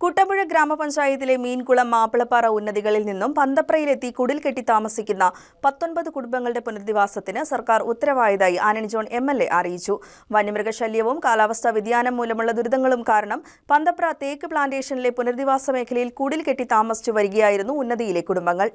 കുട്ടമ്പുഴ ഗ്രാമപഞ്ചായത്തിലെ മീൻകുളം മാപ്പിളപ്പാറ ഉന്നതികളിൽ നിന്നും പന്തപ്രയിലെത്തി കുടിൽ കെട്ടി താമസിക്കുന്ന പത്തൊൻപത് കുടുംബങ്ങളുടെ പുനരധിവാസത്തിന് സർക്കാർ ഉത്തരവായതായി ആനണി ജോൺ എം എൽ എ അറിയിച്ചു. വന്യമൃഗശല്യവും കാലാവസ്ഥാ വ്യതിയാനം മൂലമുള്ള ദുരിതങ്ങളും കാരണം പന്തപ്ര തേക്ക് പ്ലാന്റേഷനിലെ പുനരധിവാസ മേഖലയിൽ കുടിൽ കെട്ടി താമസിച്ചു വരികയായിരുന്നു ഉന്നതിയിലെ കുടുംബങ്ങൾ.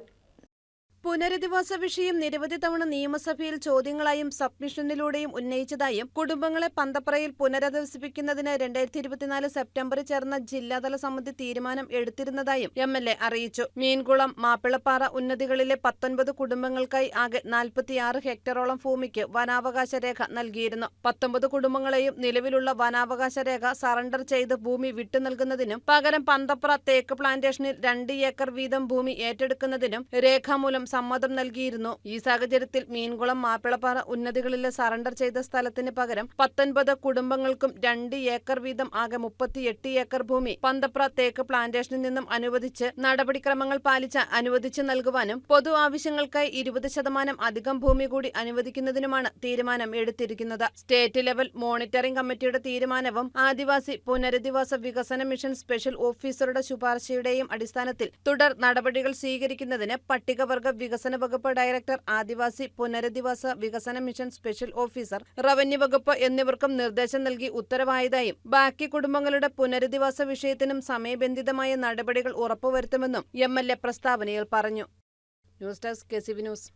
പുനരധിവാസ വിഷയം നിരവധി തവണ നിയമസഭയിൽ ചോദ്യങ്ങളായും സബ്മിഷനിലൂടെയും ഉന്നയിച്ചതായും കുടുംബങ്ങളെ പന്തപ്രയിൽ പുനരധിവസിപ്പിക്കുന്നതിന് രണ്ടായിരത്തി ഇരുപത്തിനാല് സെപ്റ്റംബറിൽ ചേർന്ന ജില്ലാതല സമിതി തീരുമാനം എടുത്തിരുന്നതായും എം എൽ എ അറിയിച്ചു. മീൻകുളം മാപ്പിളപ്പാറ ഉന്നതികളിലെ പത്തൊൻപത് കുടുംബങ്ങൾക്കായി ആകെ നാൽപ്പത്തിയാറ് ഹെക്ടറോളം ഭൂമിക്ക് വനാവകാശ രേഖ നൽകിയിരുന്നു. പത്തൊമ്പത് കുടുംബങ്ങളെയും നിലവിലുള്ള വനാവകാശ രേഖ സറണ്ടർ ചെയ്ത് ഭൂമി വിട്ടു നൽകുന്നതിനും പകരം പന്തപ്ര തേക്ക് പ്ലാന്റേഷനിൽ രണ്ട് ഏക്കർ വീതം ഭൂമി ഏറ്റെടുക്കുന്നതിനും രേഖാമൂലം സമ്മതം നൽകിയിരുന്നു. ഈ സാഹചര്യത്തിൽ മീൻകുളം മാപ്പിളപ്പാറ ഉന്നതികളിലെ സറണ്ടർ ചെയ്ത സ്ഥലത്തിന് പകരം പത്തൊൻപത് കുടുംബങ്ങൾക്കും രണ്ട് ഏക്കർ വീതം ആകെ മുപ്പത്തിയെട്ട് ഏക്കർ ഭൂമി പന്തപ്ര തേക്ക് പ്ലാന്റേഷനിൽ നിന്നും അനുവദിച്ച് നടപടിക്രമങ്ങൾ പാലിച്ച് അനുവദിച്ചു നൽകുവാനും പൊതു ആവശ്യങ്ങൾക്കായി ഇരുപത് ശതമാനം അധികം ഭൂമി കൂടി അനുവദിക്കുന്നതിനുമാണ് തീരുമാനം എടുത്തിരിക്കുന്നത്. സ്റ്റേറ്റ് ലെവൽ മോണിറ്ററിംഗ് കമ്മിറ്റിയുടെ തീരുമാനവും ആദിവാസി പുനരധിവാസ വികസന മിഷൻ സ്പെഷ്യൽ ഓഫീസറുടെ ശുപാർശയുടെയും അടിസ്ഥാനത്തിൽ തുടർ നടപടികൾ സ്വീകരിക്കുന്നതിന് പട്ടികവർഗ വികസന വകുപ്പ് ഡയറക്ടർ ആദിവാസി പുനരധിവാസ വികസന മിഷൻ സ്പെഷ്യൽ ഓഫീസർ റവന്യൂ വകുപ്പ് എന്നിവർക്കും നിർദ്ദേശം നൽകി ഉത്തരവായതായും ബാക്കി കുടുംബങ്ങളുടെ പുനരധിവാസ വിഷയത്തിനും സമയബന്ധിതമായ നടപടികൾ ഉറപ്പുവരുത്തുമെന്നും എം എൽ എ പ്രസ്താവനയിൽ പറഞ്ഞു. News desk K news.